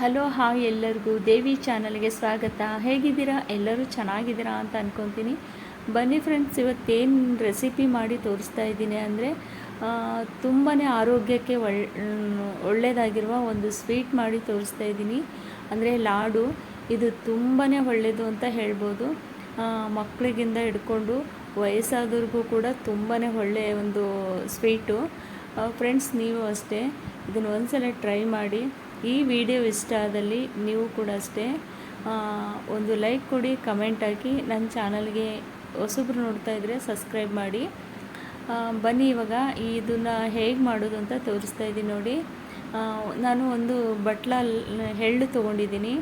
Hello, hi ಎಲ್ಲರಿಗೂ. ದೇವಿ ಚಾನಲ್ಗೆ ಸ್ವಾಗತ. ಹೇಗಿದ್ದೀರಾ? ಎಲ್ಲರೂ ಚೆನ್ನಾಗಿದ್ದೀರಾ ಅಂತ ಅಂದ್ಕೊತೀನಿ ಬನ್ನಿ ಫ್ರೆಂಡ್ಸ್ ಇವತ್ತೇನು ರೆಸಿಪಿ ಮಾಡಿ ತೋರಿಸ್ತಾ ಇದ್ದೀನಿ ಅಂದರೆ ತುಂಬಾ ಆರೋಗ್ಯಕ್ಕೆ ಒಳ್ ಒಳ್ಳೆಯದಾಗಿರುವ ಒಂದು ಸ್ವೀಟ್ ಮಾಡಿ ತೋರಿಸ್ತಾ ಇದ್ದೀನಿ. ಅಂದರೆ ಲಾಡು, ಇದು ತುಂಬಾ ಒಳ್ಳೆಯದು ಅಂತ ಹೇಳ್ಬೋದು. ಮಕ್ಕಳಿಗಿಂದ ಹಿಡ್ಕೊಂಡು ವಯಸ್ಸಾದವ್ರಿಗೂ ಕೂಡ ತುಂಬಾ ಒಳ್ಳೆಯ ಒಂದು ಸ್ವೀಟು ಫ್ರೆಂಡ್ಸ್ ನೀವು ಅಷ್ಟೇ. ಇದನ್ನು ಒಂದ್ಸಲ ಟ್ರೈ ಮಾಡಿ. ಈ ವಿಡಿಯೋ ಇಷ್ಟ ಆದಲ್ಲಿ ನೀವು ಕೂಡ ಅಷ್ಟೇ ಒಂದು ಲೈಕ್ ಕೊಡಿ ಕಮೆಂಟ್ ಹಾಕಿ. ನನ್ನ ಚಾನಲ್ಗೆ ಹೊಸಬ್ರು ನೋಡ್ತಾ ಇದ್ದರೆ ಸಬ್ಸ್ಕ್ರೈಬ್ ಮಾಡಿ. ಬನ್ನಿ ಇವಾಗ. ಇದನ್ನು ಹೇಗೆ ಮಾಡೋದು ಅಂತ ತೋರಿಸ್ತಾ ಇದ್ದೀನಿ ನೋಡಿ. ನಾನು ಒಂದು ಬಟ್ಲ ಎಳ್ಳು ತೊಗೊಂಡಿದ್ದೀನಿ.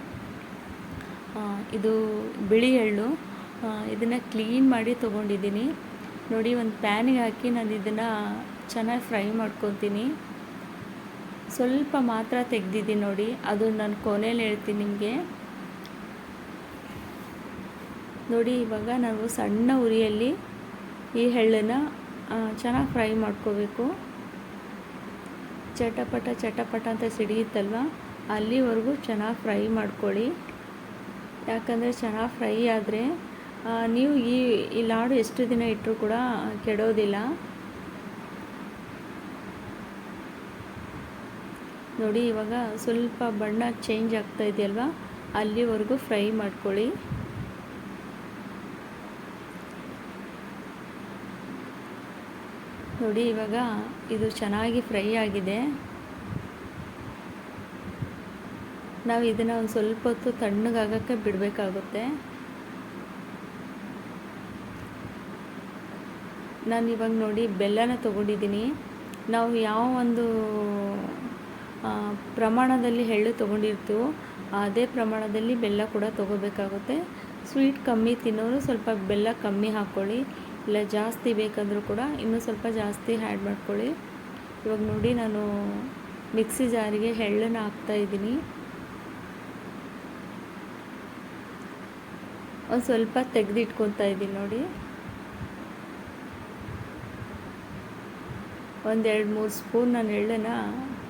ಇದು ಬಿಳಿ ಎಳ್ಳು ಇದನ್ನು ಕ್ಲೀನ್ ಮಾಡಿ ತೊಗೊಂಡಿದ್ದೀನಿ. ನೋಡಿ, ಒಂದು ಪ್ಯಾನಿಗೆ ಹಾಕಿ ನಾನು ಇದನ್ನು ಚೆನ್ನಾಗಿ ಫ್ರೈ ಮಾಡ್ಕೊತೀನಿ. ಸ್ವಲ್ಪ ಮಾತ್ರ ತೆಗೆದಿದ್ದೀನಿ ನೋಡಿ. ಅದು ನಾನು ಕೊನೆಯಲ್ಲಿ ಹೇಳ್ತೀನಿ ನಿಮಗೆ. ನೋಡಿ, ಇವಾಗ ನಾವು ಸಣ್ಣ ಉರಿಯಲ್ಲಿ ಈ ಎಳ್ಳನ್ನು ಚೆನ್ನಾಗಿ ಫ್ರೈ ಮಾಡ್ಕೋಬೇಕು. ಚಟಪಟ ಚಟಪಟ ಅಂತ ಸಿಡಿಯುತ್ತಲ್ವ? ಅಲ್ಲಿವರೆಗೂ ಚೆನ್ನಾಗಿ ಫ್ರೈ ಮಾಡ್ಕೊಳ್ಳಿ. ಯಾಕಂದರೆ ಚೆನ್ನಾಗಿ ಫ್ರೈ ಆದರೆ ನೀವು ಈ ಈ ಲಾಡು ಎಷ್ಟು ದಿನ ಇಟ್ಟರೂ ಕೂಡ ಕೆಡೋದಿಲ್ಲ. ನೋಡಿ, ಇವಾಗ ಸ್ವಲ್ಪ ಬಣ್ಣ ಚೇಂಜ್ ಆಗ್ತಾ ಇದೆಯಲ್ವಾ? ಅಲ್ಲಿವರೆಗೂ ಫ್ರೈ ಮಾಡ್ಕೊಳ್ಳಿ. ನೋಡಿ, ಇವಾಗ ಇದು ಚೆನ್ನಾಗಿ ಫ್ರೈ ಆಗಿದೆ. ನಾವು ಇದನ್ನು ಒಂದು ಸ್ವಲ್ಪ ಹೊತ್ತು ತಣ್ಣಗಾಗಕ್ಕೆ ಬಿಡಬೇಕಾಗುತ್ತೆ. ನಾನು ಇವಾಗ ನೋಡಿ, ಬೆಲ್ಲನ ತೊಗೊಂಡಿದ್ದೀನಿ. ನಾವು ಯಾವ ಒಂದು ಪ್ರಮಾಣದಲ್ಲಿ ಎಳ್ಳು ತೊಗೊಂಡಿರ್ತೀವೋ ಅದೇ ಪ್ರಮಾಣದಲ್ಲಿ ಬೆಲ್ಲ ಕೂಡ ತೊಗೋಬೇಕಾಗುತ್ತೆ. ಸ್ವೀಟ್ ಕಮ್ಮಿ ತಿನ್ನೋರು ಸ್ವಲ್ಪ ಬೆಲ್ಲ ಕಮ್ಮಿ ಹಾಕ್ಕೊಳ್ಳಿ. ಇಲ್ಲ, ಜಾಸ್ತಿ ಬೇಕಂದರೂ ಕೂಡ ಇನ್ನೂ ಸ್ವಲ್ಪ ಜಾಸ್ತಿ ಆ್ಯಡ್ ಮಾಡ್ಕೊಳ್ಳಿ. ಇವಾಗ ನೋಡಿ, ನಾನು ಮಿಕ್ಸಿ ಜಾರಿಗೆ ಎಳ್ಳನ್ನು ಹಾಕ್ತಾ ಇದ್ದೀನಿ. ಒಂದು ಸ್ವಲ್ಪ ತೆಗೆದಿಟ್ಕೊತಾ ಇದ್ದೀನಿ ನೋಡಿ. ಒಂದೆರಡು ಮೂರು ಸ್ಪೂನ್ ನಾನು ಎಳ್ಳನ್ನು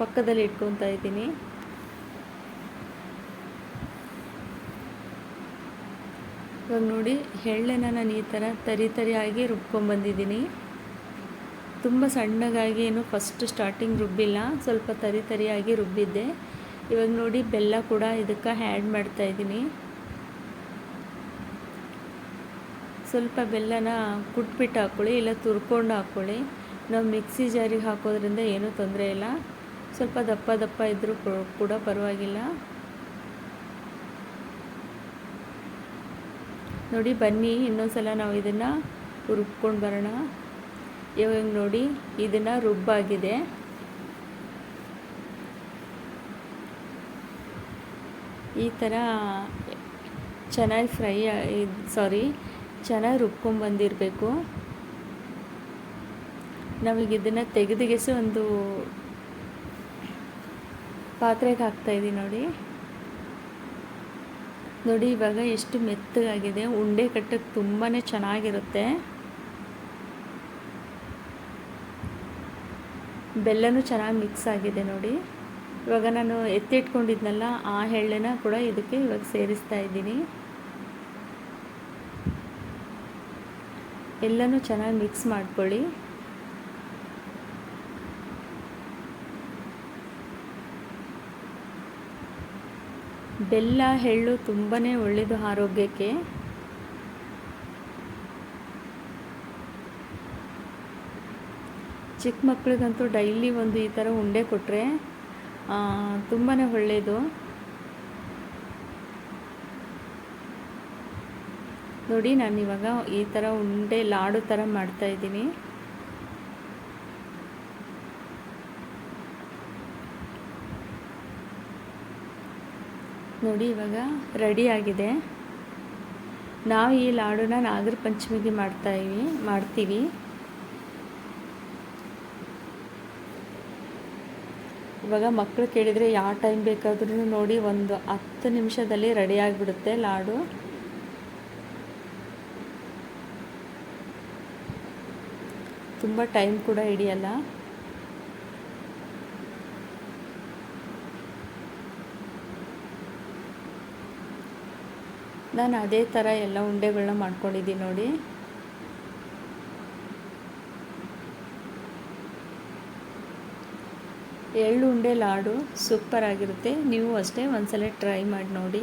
ಪಕ್ಕದಲ್ಲಿ ಇಟ್ಕೊತಾ ಇದ್ದೀನಿ. ಇವಾಗ ನೋಡಿ ಎಳ್ಳೆನ ನಾನು ಈ ಥರ ತರಿ ತರಿಯಾಗಿ ರುಬ್ಕೊಂಬಂದಿದ್ದೀನಿ. ತುಂಬ ಸಣ್ಣಗಾಗಿ ಏನು ಫಸ್ಟ್ ಸ್ಟಾರ್ಟಿಂಗ್ ರುಬ್ಬಿಲ್ಲ, ಸ್ವಲ್ಪ ತರಿ ತರಿಯಾಗಿ ರುಬ್ಬಿದ್ದೆ. ಇವಾಗ ನೋಡಿ ಬೆಲ್ಲ ಕೂಡ ಇದಕ್ಕೆ ಆ್ಯಡ್ ಮಾಡ್ತಾ ಇದ್ದೀನಿ. ಸ್ವಲ್ಪ ಬೆಲ್ಲನ ಕುಟ್ಬಿಟ್ಟು ಹಾಕ್ಕೊಳ್ಳಿ ಇಲ್ಲ ತುರ್ಕೊಂಡು ಹಾಕ್ಕೊಳ್ಳಿ ನಾವು ಮಿಕ್ಸಿ ಜಾರಿಗೆ ಹಾಕೋದ್ರಿಂದ ಏನೂ ತೊಂದರೆ ಇಲ್ಲ. ಸ್ವಲ್ಪ ದಪ್ಪ ದಪ್ಪ ಇದ್ದರೂ ಕೂಡ ಪರವಾಗಿಲ್ಲ. ನೋಡಿ, ಬನ್ನಿ ಇನ್ನೊಂದು ಸಲ ನಾವು ಇದನ್ನು ರುಬ್ಕೊಂಡು ಬರೋಣ. ಇವಾಗ ನೋಡಿ, ಇದನ್ನು ರುಬ್ಬಾಗಿದೆ. ಈ ಥರ ಚೆನ್ನಾಗಿ ಫ್ರೈ ಸಾರಿ, ಚೆನ್ನಾಗಿ ರುಬ್ಕೊಂಡ್ಬಂದಿರಬೇಕು ನಮಗಿದನ್ನು ತೆಗೆದಿಗೆಸಿ ಒಂದು ಪಾತ್ರೆಗೆ ಹಾಕ್ತಾಯಿದ್ದೀನಿ ನೋಡಿ. ನೋಡಿ, ಇವಾಗ ಎಷ್ಟು ಮೆತ್ತಗಾಗಿದೆ. ಉಂಡೆ ಕಟ್ಟಕ್ಕೆ ತುಂಬಾ ಚೆನ್ನಾಗಿರುತ್ತೆ. ಬೆಲ್ಲನೂ ಚೆನ್ನಾಗಿ ಮಿಕ್ಸ್ ಆಗಿದೆ ನೋಡಿ. ಇವಾಗ ನಾನು ಎತ್ತಿಟ್ಕೊಂಡಿದ್ನಲ್ಲ, ಆ ಎಳ್ಳೆನ ಕೂಡ ಇದಕ್ಕೆ ಇವಾಗ ಸೇರಿಸ್ತಾ ಇದ್ದೀನಿ. ಎಲ್ಲನೂ ಚೆನ್ನಾಗಿ ಮಿಕ್ಸ್ ಮಾಡ್ಕೊಳ್ಳಿ. ಬೆಲ್ಲ, ಎಳ್ಳು ತುಂಬಾ ಒಳ್ಳೆಯದು ಆರೋಗ್ಯಕ್ಕೆ. ಚಿಕ್ಕ ಮಕ್ಕಳಿಗಂತೂ ಡೈಲಿ ಒಂದು ಈ ಥರ ಉಂಡೆ ಕೊಟ್ಟರೆ ತುಂಬಾ ಒಳ್ಳೆಯದು ನೋಡಿ ನಾನು ಇವಾಗ ಈ ಥರ ಉಂಡೆ ಲಾಡು ಥರ ಮಾಡ್ತಾ ನೋಡಿ, ಇವಾಗ ಆಗಿದೆ. ನಾವು ಈ ಲಾಡುನ ನಾಗರ ಪಂಚಮಿಗೆ ಮಾಡ್ತಾ ಇವಿ, ಮಾಡ್ತೀವಿ. ಇವಾಗ ಮಕ್ಕಳು ಕೇಳಿದರೆ ಯಾವ ಟೈಮ್ ಬೇಕಾದ್ರೂ ನೋಡಿ, ಒಂದು ಹತ್ತು ನಿಮಿಷದಲ್ಲಿ ರೆಡಿ ಆಗಿಬಿಡುತ್ತೆ ಲಾಡು. ತುಂಬ ಟೈಮ್ ಕೂಡ ಹಿಡಿಯಲ್ಲ. ನಾನು ಅದೇ ಥರ ಎಲ್ಲ ಉಂಡೆಗಳನ್ನ ಮಾಡ್ಕೊಂಡಿದ್ದೀನಿ ನೋಡಿ. ಎಳ್ಳು ಉಂಡೆ ಲಾಡು ಸೂಪರ್ ಆಗಿರುತ್ತೆ ನೀವು ಅಷ್ಟೇ ಒಂದ್ಸಲ ಟ್ರೈ ಮಾಡಿ ನೋಡಿ.